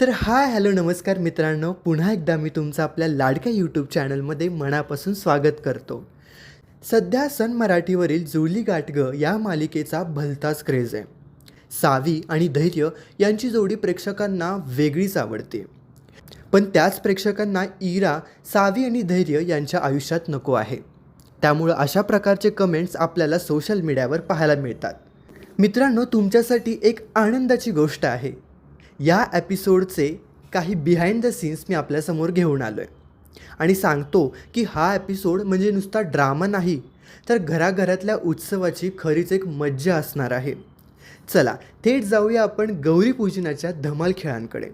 तर hi hello नमस्कार मित्रांनो. पुन्हा एकदा मी तुमचं आपल्या लाडक्या यूट्यूब चॅनलमध्ये मनापासून स्वागत करतो. सध्या सन मराठीवरील जुळली गाठगं या मालिकेचा भलताच क्रेज आहे. सावी आणि धैर्य यांची जोडी प्रेक्षकांना वेगळीच आवडते. पण त्याच प्रेक्षकांना इरा सावी आणि धैर्य यांच्या आयुष्यात नको आहे. त्यामुळं अशा प्रकारचे कमेंट्स आपल्याला सोशल मीडियावर पाहायला मिळतात. मित्रांनो तुमच्यासाठी एक आनंदाची गोष्ट आहे. या एपिसोडचे काही बिहाइंड द सीन्स मी आपल्यासमोर घेऊन आलो आहे आणि सांगतो की हा एपिसोड म्हणजे नुसता ड्रामा नाही तर घराघरातल्या उत्सवाची खरीच एक मज्जा असणार आहे. चला थेट जाऊया आपण गौरीपूजनाच्या धमाल खेळांकडे.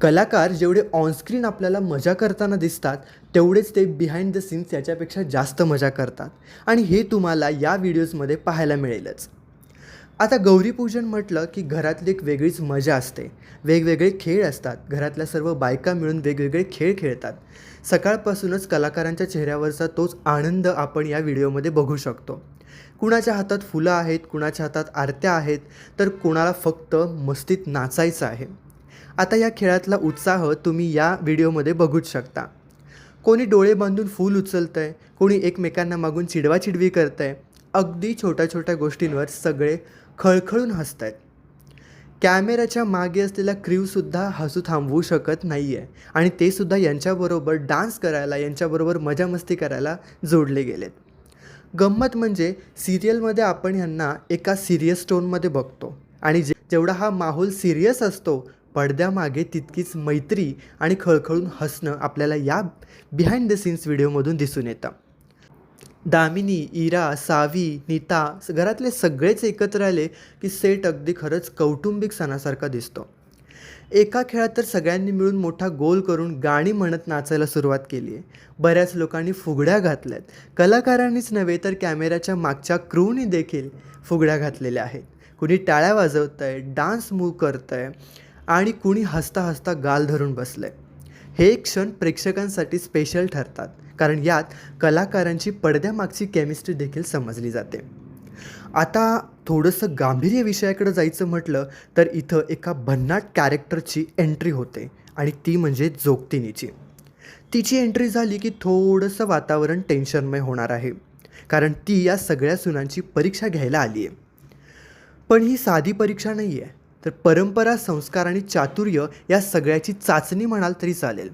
कलाकार जेवढे ऑनस्क्रीन आपल्याला मजा करताना दिसतात तेवढेच ते बिहाइंड द सीन्स याच्यापेक्षा जास्त मजा करतात. आणि हे तुम्हाला या व्हिडिओजमध्ये पाहायला मिळेलच. आता गौरीपूजन म्हटलं की घरातली एक वेगळीच मजा असते. वेगवेगळे खेळ असतात. घरातल्या सर्व बायका मिळून वेगवेगळे खेळ खेळतात. सकाळपासूनच कलाकारांच्या चेहऱ्यावरचा तोच आनंद आपण या व्हिडिओमध्ये बघू शकतो. कुणाच्या हातात फुलं आहेत कुणाच्या हातात आरत्या आहेत तर कुणाला फक्त मस्तीत नाचायचं आहे. आता या खेळातला उत्साह तुम्ही या व्हिडिओमध्ये बघूच शकता. कोणी डोळे बांधून फूल उचलतं आहे कोणी एकमेकांना मागून चिडवाचिडवी करतं आहे अगदी छोट्या छोट्या गोष्टींवर सगळे खळखळून हसत आहेत कॅमेऱ्याच्या मागे असलेला क्रीवसुद्धा हसू थांबवू शकत नाही आहे आणि ते सुद्धा यांच्याबरोबर डान्स करायला यांच्याबरोबर मजामस्ती करायला जोडले गेलेत. गंमत म्हणजे सिरियलमध्ये आपण ह्यांना एका सिरियस टोनमध्ये बघतो आणि जे जेवढा हा माहोल सिरियस असतो पडद्यामागे तितकीच मैत्री आणि खळखळून हसणं आपल्याला या बिहाइंड द सीन्स व्हिडिओमधून दिसून येतं. दामिनी इरा सावी नीता घरातले सगळेच एकत्र आले की सेट अगदी खरंच कौटुंबिक सणासारखा दिसतो. एका खेळात तर सगळ्यांनी मिळून मोठा गोल करून गाणी म्हणत नाचायला सुरुवात केली आहे बऱ्याच लोकांनी फुगड्या घातल्यात. कलाकारांनीच नव्हे तर कॅमेऱ्याच्या मागच्या क्रूनी देखील फुगड्या घातलेल्या आहेत. कुणी टाळ्या वाजवत आहे डान्स मूव करत आहे आणि कुणी हसता हसता गाल धरून बसलं आहे हे क्षण प्रेक्षकांसाठी स्पेशल ठरतात कारण यात कलाकारांची पडद्यामागची केमिस्ट्री देखील समजली जाते. आता थोडंसं गांभीर्य विषयाकडे जायचं म्हटलं तर इथं एका भन्नाट कॅरेक्टरची एंट्री होते आणि ती म्हणजे जोगतिनीची तिची एंट्री झाली की थोडंसं वातावरण टेन्शनमय होणार आहे कारण ती या सगळ्या सुनांची परीक्षा घ्यायला आली आहे पण ही साधी परीक्षा नाही आहे तर परंपरा संस्कार आणि चातुर्य या सगळ्याची चाचणी म्हणाल तरी चालेल.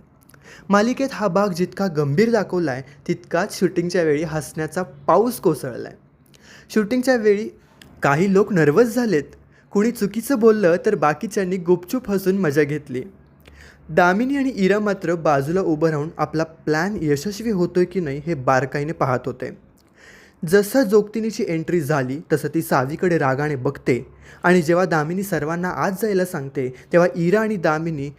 मालिकेत हा भाग जितका गंभीर दाखवला आहे तितकाच शूटिंगच्या वेळी हसण्याचा पाऊस कोसळला आहे शूटिंगच्या वेळी काही लोक नर्वस झालेत. कुणी चुकीचं बोललं तर बाकीच्यांनी गुपचूप हसून मजा घेतली. दामिनी आणि इरा मात्र बाजूला उभं राहून आपला प्लॅन यशस्वी होतोय की नाही हे बारकाईने पाहत होते. जसं जोगतिनीची एंट्री झाली तसं ती सावीकडे रागाने बघते. आणि जेव्हा दामिनी सर्वांना आज जायला सांगते तेव्हा इरा आणि दामिनी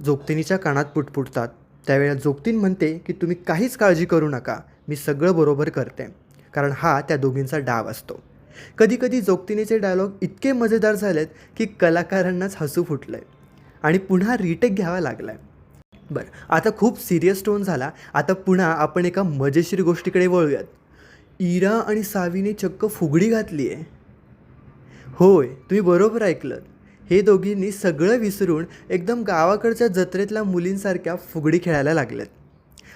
जोगतिनीच्या कानात पुटपुटतात. त्यावेळेला जोगतीन म्हणते की तुम्ही काहीच काळजी करू नका मी सगळं बरोबर करते. कारण हा त्या दोघींचा डाव असतो. कधीकधी जोगतिनीचे डायलॉग इतके मजेदार झालेत की कलाकारांनाच हसू फुटलं आहे आणि पुन्हा रिटेक घ्यावा लागला आहे बरं आता खूप सिरियस टोन झाला. आता पुन्हा आपण एका मजेशीर गोष्टीकडे वळूयात. इरा आणि सावीने चक्क फुगडी घातली आहे होय तुम्ही बरोबर ऐकलं हे दोघींनी सगळं विसरून एकदम गावाकडच्या जत्रेतल्या मुलींसारख्या फुगडी खेळायला लागल्यात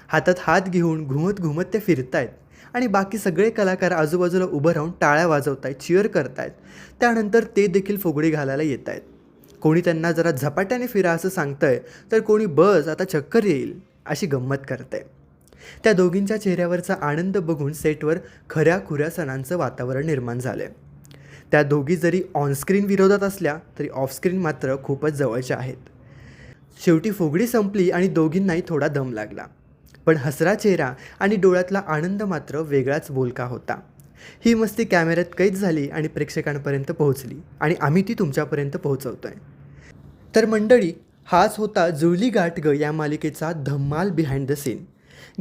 हातात हात घेऊन घुमत घुमत ते फिरतायत आणि बाकी सगळे कलाकार आजूबाजूला उभं राहून टाळ्या वाजवतायत चिअर करतायत. त्यानंतर ते देखील फुगडी घालायला येत आहेत कोणी त्यांना जरा झपाट्याने फिरा असं सांगतंय तर कोणी बस आता चक्कर येईल अशी गंमत करतंय त्या दोघींच्या चेहऱ्यावरचा आनंद बघून सेटवर खऱ्या खुऱ्या सणांचं वातावरण निर्माण झालं आहे त्या दोघी जरी ऑनस्क्रीन विरोधात असल्या तरी ऑफस्क्रीन मात्र खूपच जवळच्या आहेत. शेवटी फुगडी संपली आणि दोघींनाही थोडा दम लागला. पण हसरा चेहरा आणि डोळ्यातला आनंद मात्र वेगळाच बोलका होता. ही मस्ती कॅमेऱ्यात कैद झाली आणि प्रेक्षकांपर्यंत पोहोचली आणि आम्ही ती तुमच्यापर्यंत पोहोचवतोय. तर मंडळी हाच होता जुळली गाठ ग या मालिकेचा धम्माल बिहाइंड द सीन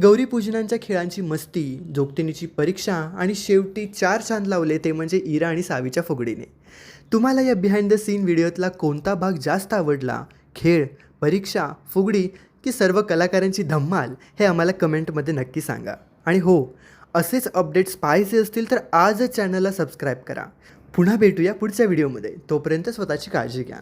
गौरीपूजनांच्या खेळांची मस्ती जोगतिनीची परीक्षा आणि शेवटी चार चांद लावले ते म्हणजे इरा आणि सावीच्या फुगडीने. तुम्हाला या बिहाइंड द सीन व्हिडिओतला कोणता भाग जास्त आवडला? खेळ परीक्षा फुगडी की सर्व कलाकारांची धम्माल हे आम्हाला कमेंटमध्ये नक्की सांगा. आणि हो असेच अपडेट्स पाहायचे असतील तर आजच चॅनलला सबस्क्राईब करा. पुन्हा भेटूया पुढच्या व्हिडिओमध्ये. तोपर्यंत स्वतःची काळजी घ्या.